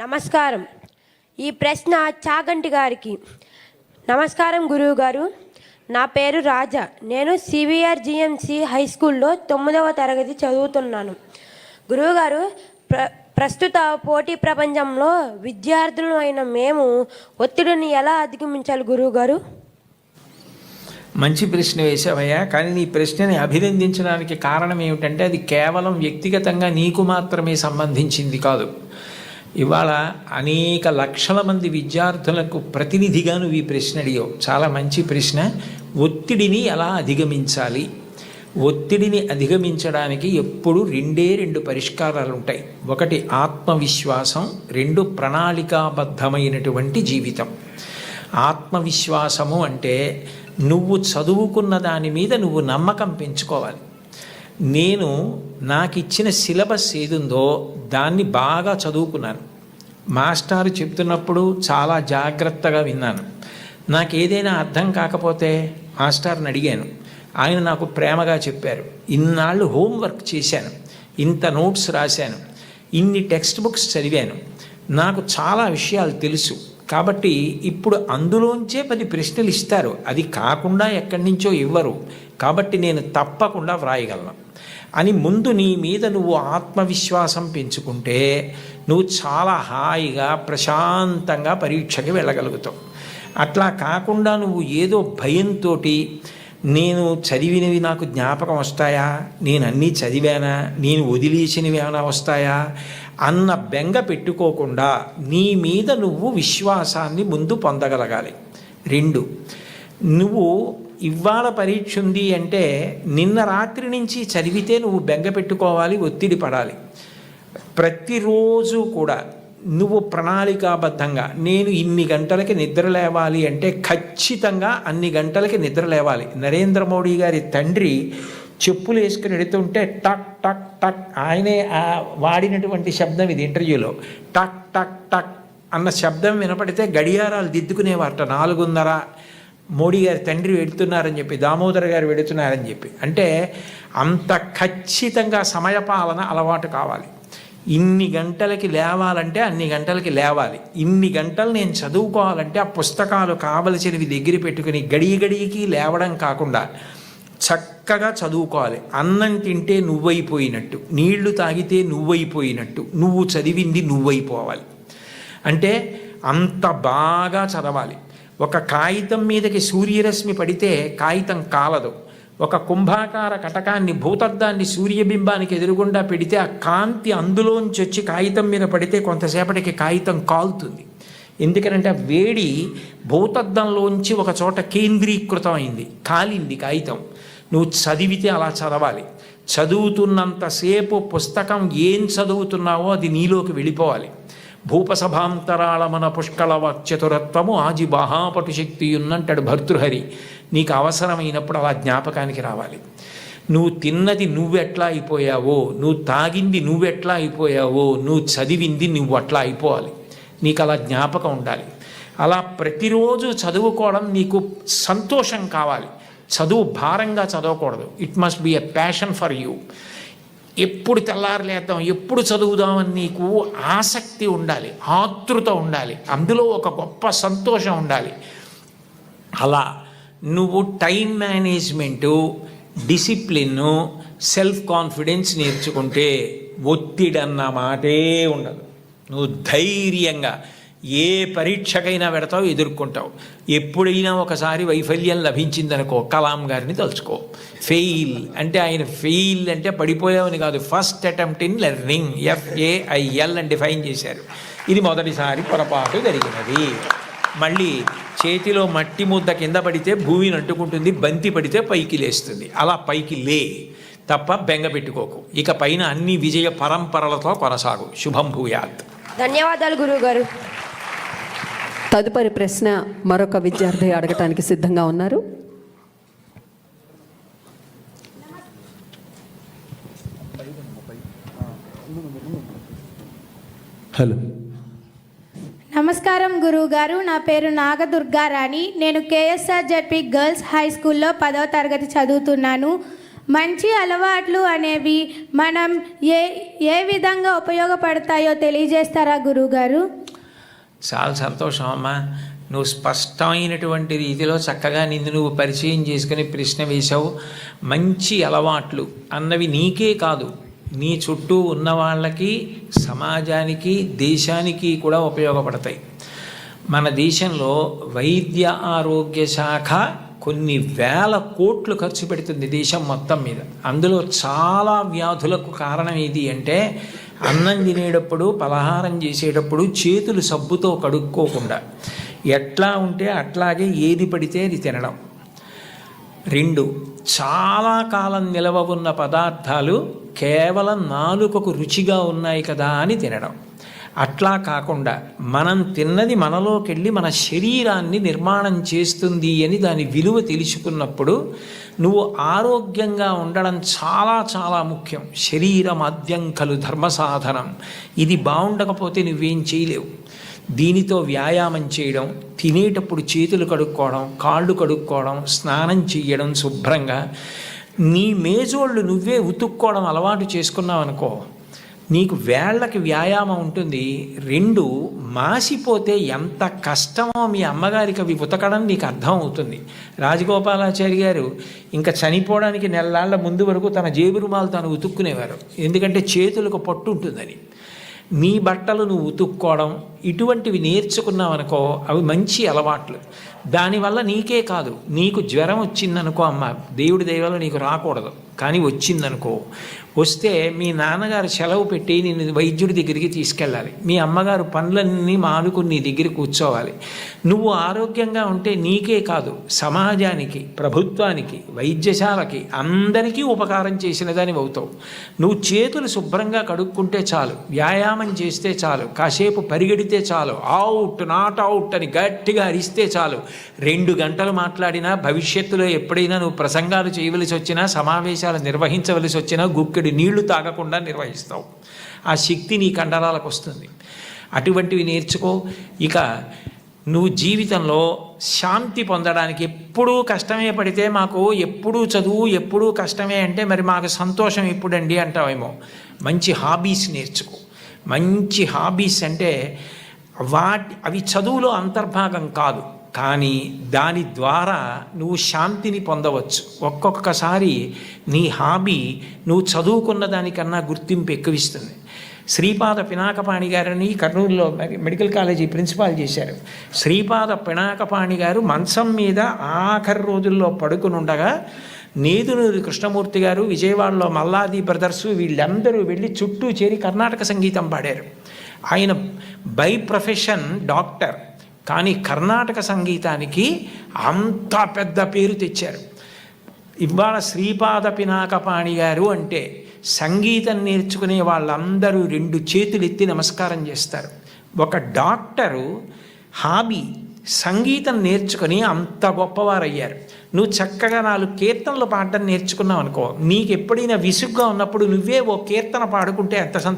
నమస్కారం. ఈ ప్రశ్న చాగంటి గారికి. నమస్కారం గురువు గారు నా పేరు రాజా. నేను సివిఆర్ జిఎంసి హై స్కూల్లో తొమ్మిదవ తరగతి చదువుతున్నాను. గురువుగారు ప్ర ప్రస్తుత పోటీ ప్రపంచంలో విద్యార్థులు అయిన మేము ఒత్తిడిని ఎలా అధిగమించాలి గురువుగారు? మంచి ప్రశ్న వేసావయ్యా కానీ నీ ప్రశ్నని అభినందించడానికి కారణం ఏమిటంటే అది కేవలం వ్యక్తిగతంగా నీకు మాత్రమే సంబంధించింది కాదు. ఇవాళ అనేక లక్షల మంది విద్యార్థులకు ప్రతినిధిగా నువ్వు ఈ ప్రశ్న అడిగావు. చాలా మంచి ప్రశ్న. ఒత్తిడిని ఎలా అధిగమించాలి? ఒత్తిడిని అధిగమించడానికి ఎప్పుడు రెండే రెండు పరిష్కారాలు ఉంటాయి. ఒకటి ఆత్మవిశ్వాసం రెండు ప్రణాళికాబద్ధమైనటువంటి జీవితం. ఆత్మవిశ్వాసము అంటే నువ్వు చదువుకున్న దాని మీద నువ్వు నమ్మకం పెంచుకోవాలి. నేను నాకు ఇచ్చిన సిలబస్ ఏదుందో దాన్ని బాగా చదువుకున్నాను. మాస్టారు చెప్తున్నప్పుడు చాలా జాగ్రత్తగా విన్నాను. నాకు ఏదైనా అర్థం కాకపోతే మాస్టర్ని అడిగాను. ఆయన నాకు ప్రేమగా చెప్పారు. ఇన్నాళ్ళు హోంవర్క్ చేశాను. ఇంత నోట్స్ రాశాను. ఇన్ని టెక్స్ట్ బుక్స్ చదివాను. నాకు చాలా విషయాలు తెలుసు. కాబట్టి ఇప్పుడు అందులోంచే పది ప్రశ్నలు ఇస్తారు. అది కాకుండా ఎక్కడి నుంచో ఇవ్వరు. కాబట్టి నేను తప్పకుండా వ్రాయగలను. అని ముందు నీ మీద నువ్వు ఆత్మవిశ్వాసం పెంచుకుంటే నువ్వు చాలా హాయిగా ప్రశాంతంగా పరీక్షకి వెళ్ళగలుగుతావు. అట్లా కాకుండా నువ్వు ఏదో భయంతో నేను చదివినవి నాకు జ్ఞాపకం వస్తాయా? నేను అన్నీ చదివానా? నేను వదిలేసినవి ఏమైనా వస్తాయా? అన్న బెంగ పెట్టుకోకుండా నీ మీద నువ్వు విశ్వాసాన్ని ముందు పొందగలగాలి. రెండు నువ్వు ఇవాళ పరీక్ష ఉంది అంటే నిన్న రాత్రి నుంచి చదివితే నువ్వు బెంగ పెట్టుకోవాలి ఒత్తిడి పడాలి. ప్రతిరోజు కూడా నువ్వు ప్రణాళికాబద్ధంగా నేను ఇన్ని గంటలకి నిద్ర లేవాలి అంటే ఖచ్చితంగా అన్ని గంటలకి నిద్ర లేవాలి. నరేంద్ర మోడీ గారి తండ్రి చెప్పులు వేసుకుని ఎడుతుంటే టక్ టక్ టక్ ఆయనే వాడినటువంటి శబ్దం ఇది ఇంటర్వ్యూలో. టక్ టక్ టక్ అన్న శబ్దం వినపడితే గడియారాలు దిద్దుకునేవారట నాలుగున్నర. మోడీ గారి తండ్రి వెడుతున్నారని చెప్పి దామోదర్ గారు వెళుతున్నారని చెప్పి. అంటే అంత ఖచ్చితంగా సమయపాలన అలవాటు కావాలి. ఇన్ని గంటలకి లేవాలంటే అన్ని గంటలకి లేవాలి. ఇన్ని గంటలు నేను చదువుకోవాలంటే ఆ పుస్తకాలు కావలసినవి దగ్గర పెట్టుకుని గడియ గడియకి లేవడం కాకుండా చక్కగా చదువుకోవాలి. అన్నం తింటే నువ్వైపోయినట్టు నీళ్ళు తాగితే నువ్వైపోయినట్టు నువ్వు చదివింది నువ్వైపోవాలి. అంటే అంత బాగా చదవాలి. ఒక కాగితం మీదకి సూర్యరశ్మి పడితే కాగితం కాలదు. ఒక కుంభాకార కటకాన్ని భూతద్దాన్ని సూర్యబింబానికి ఎదురుగుండా పెడితే ఆ కాంతి అందులోంచి వచ్చి కాగితం మీద పడితే కొంతసేపటికి కాగితం కాలుతుంది. ఎందుకనంటే ఆ వేడి భూతద్దంలోంచి ఒక చోట కేంద్రీకృతం అయింది కాలింది కాగితం. నువ్వు చదివితే అలా చదవాలి. చదువుతున్నంతసేపు పుస్తకం ఏం చదువుతున్నావో అది నీలోకి వెళ్ళిపోవాలి. భూపసభాంతరాళమన పుష్కళ చతురత్వము ఆజి మహాపటు శక్తి ఉన్నంటాడు భర్తృహరి. నీకు అవసరమైనప్పుడు అలా జ్ఞాపకానికి రావాలి. నువ్వు తిన్నది నువ్వెట్లా అయిపోయావో నువ్వు తాగింది నువ్వెట్లా అయిపోయావో నువ్వు చదివింది నువ్వు అట్లా అయిపోవాలి. నీకు అలా జ్ఞాపకం ఉండాలి. అలా ప్రతిరోజు చదువుకోవడం నీకు సంతోషం కావాలి. చదువు భారంగా చదవకూడదు. It must be a passion for you ఎప్పుడు తెల్లారలేద్దాం ఎప్పుడు చదువుదామని నీకు ఆసక్తి ఉండాలి ఆతృత ఉండాలి అందులో ఒక గొప్ప సంతోషం ఉండాలి. అలా నువ్వు టైం మేనేజ్మెంటు డిసిప్లిన్ను సెల్ఫ్ కాన్ఫిడెన్స్ నేర్చుకుంటే ఒత్తిడి అన్న మాటే ఉండదు. నువ్వు ధైర్యంగా ఏ పరీక్షకైనా పెడతావు ఎదుర్కొంటావు. ఎప్పుడైనా ఒకసారి వైఫల్యం లభించిందనుకో కలాం గారిని తలుచుకో. ఫెయిల్ అంటే ఆయన ఫెయిల్ అంటే పడిపోయావని కాదు. First attempt in learning F A I L అని డిఫైన్ చేశారు. ఇది మొదటిసారి పొరపాటు జరిగినది. మళ్ళీ చేతిలో మట్టి ముద్ద కింద పడితే భూమిని అంటుకుంటుంది బంతి పడితే పైకి లేస్తుంది. అలా పైకి లే తప్ప బెంగ పెట్టుకోకు. ఇక పైన అన్ని విజయ పరంపరలతో కొనసాగు. శుభం భూయాత్. ధన్యవాదాలు గురువుగారు. తదుపరి ప్రశ్న మరొక విద్యార్థి అడగటానికి సిద్ధంగా ఉన్నారు. హలో. నమస్కారం గురువు గారు నా పేరు నాగదుర్గారాణి. నేను కేఎస్ఆర్ జడ్పి గర్ల్స్ హై స్కూల్లో పదవ తరగతి చదువుతున్నాను. మంచి అలవాట్లు అనేవి మనం ఏ ఏ విధంగా ఉపయోగపడతాయో తెలియజేస్తారా గురువుగారు? చాలా సంతోషం అమ్మా. నువ్వు స్పష్టమైనటువంటి రీతిలో చక్కగా నిన్ను నువ్వు పరిచయం చేసుకుని ప్రశ్న వేశావు. మంచి అలవాట్లు అన్నవి నీకే కాదు. నీ చుట్టూ ఉన్న వాళ్ళకి సమాజానికి దేశానికి కూడా ఉపయోగపడతాయి. మన దేశంలో వైద్య ఆరోగ్య శాఖ కొన్ని వేల కోట్లు ఖర్చు పెడుతుంది దేశం మొత్తం మీద. అందులో చాలా వ్యాధులకు కారణం ఏది అంటే అన్నం తినేటప్పుడు పలహారం చేసేటప్పుడు చేతులు సబ్బుతో కడుక్కోకుండా ఎట్లా ఉంటే అట్లాగే ఏది పడితే అది తినడం. రెండు చాలా కాలం నిలవ ఉన్న పదార్థాలు కేవలం నాలుకకు రుచిగా ఉన్నాయి కదా అని తినడం. అట్లా కాకుండా మనం తిన్నది మనలోకెళ్ళి మన శరీరాన్ని నిర్మాణం చేస్తుంది అని దాని విలువ తెలుసుకున్నప్పుడు నువ్వు ఆరోగ్యంగా ఉండడం చాలా చాలా ముఖ్యం. శరీరమాద్యం కలు ధర్మ సాధనం. ఇది బాగుండకపోతే నువ్వేం చేయలేవు. దీనితో వ్యాయామం చేయడం తినేటప్పుడు చేతులు కడుక్కోవడం కాళ్ళు కడుక్కోవడం స్నానం చేయడం శుభ్రంగా నీ మేజోళ్ళు నువ్వే ఉతుక్కోవడం అలవాటు చేసుకున్నావు అనుకో నీకు వేళ్ళకి వ్యాయామం ఉంటుంది రెండు మాసిపోతే ఎంత కష్టమో మీ అమ్మగారికి అవి ఉతకడం నీకు అర్థం అవుతుంది రాజగోపాలాచారి గారు ఇంకా చనిపోవడానికి నెలలాళ్ళ ముందు వరకు తన జేబు రుమాలు తాను ఉతుక్కునేవారు. ఎందుకంటే చేతులకు పట్టు ఉంటుందని. నీ బట్టలు నువ్వు ఉతుక్కోవడం ఇటువంటివి నేర్చుకున్నావనుకో అవి మంచి అలవాట్లు. దానివల్ల నీకే కాదు. నీకు జ్వరం వచ్చిందనుకో అమ్మ దేవుడి దయవల్ల నీకు రాకూడదు. కానీ వచ్చిందనుకో. వస్తే మీ నాన్నగారు సెలవు పెట్టి నిన్ను వైద్యుడి దగ్గరికి తీసుకెళ్ళాలి. మీ అమ్మగారు పనులన్నీ మానుకుని నీ దగ్గర కూర్చోవాలి. నువ్వు ఆరోగ్యంగా ఉంటే నీకే కాదు. సమాజానికి ప్రభుత్వానికి వైద్యశాలకి అందరికీ ఉపకారం చేసిన దాని అవుతావు. నువ్వు చేతులు శుభ్రంగా కడుక్కుంటే చాలు. వ్యాయామం చేస్తే చాలు. కాసేపు పరిగెడితే చాలు. అవుట్ నాట్ అవుట్ అని గట్టిగా అరిస్తే చాలు. రెండు గంటలు మాట్లాడినా భవిష్యత్తులో ఎప్పుడైనా నువ్వు ప్రసంగాలు చేయవలసి వచ్చినా సమావేశాలు నిర్వహించవలసి వచ్చినా గుక్కెడు నీళ్ళు తాగకుండా నిర్వహిస్తావు. ఆ శక్తి నీ కండరాలకు వస్తుంది. అటువంటివి నేర్చుకో. ఇక నువ్వు జీవితంలో శాంతి పొందడానికి ఎప్పుడూ కష్టమే పడితే మాకు ఎప్పుడూ చదువు ఎప్పుడూ కష్టమే అంటే మరి మాకు సంతోషం ఎప్పుడండి అంటావేమో. మంచి హాబీస్ నేర్చుకో. మంచి హాబీస్ అంటే వాటి అవి చదువులో అంతర్భాగం కాదు. కానీ దాని ద్వారా నువ్వు శాంతిని పొందవచ్చు. ఒక్కొక్కసారి నీ హాబీ నువ్వు చదువుకున్న దానికన్నా గుర్తింపు ఎక్కువిస్తుంది. శ్రీపాద పినాకపాణి గారిని కర్నూలులో మె- మెడికల్ కాలేజీ ప్రిన్సిపాల్ చేశారు. శ్రీపాద పినాకపాణి గారు మంచం మీద ఆఖరి రోజుల్లో పడుకుని ఉండగా నేదునూరి కృష్ణమూర్తి గారు విజయవాడలో మల్లాది బ్రదర్సు వీళ్ళందరూ వెళ్ళి చుట్టూ చేరి కర్ణాటక సంగీతం పాడారు. ఆయన బై ప్రొఫెషన్ డాక్టర్. కానీ కర్ణాటక సంగీతానికి అంత పెద్ద పేరు తెచ్చారు. ఇవాళ శ్రీపాద పినాకపాణి గారు అంటే సంగీతం నేర్చుకునే వాళ్ళందరూ రెండు చేతులు ఎత్తి నమస్కారం చేస్తారు. ఒక డాక్టరు హాబీ సంగీతం నేర్చుకుని అంత గొప్పవారయ్యారు. నువ్వు చక్కగా నాలుగు కీర్తనలు పాడడం నేర్చుకున్నావు అనుకో నీకు ఎప్పుడైనా విసుగ్గా ఉన్నప్పుడు నువ్వే ఓ కీర్తన పాడుకుంటే ఎంత సంతోషం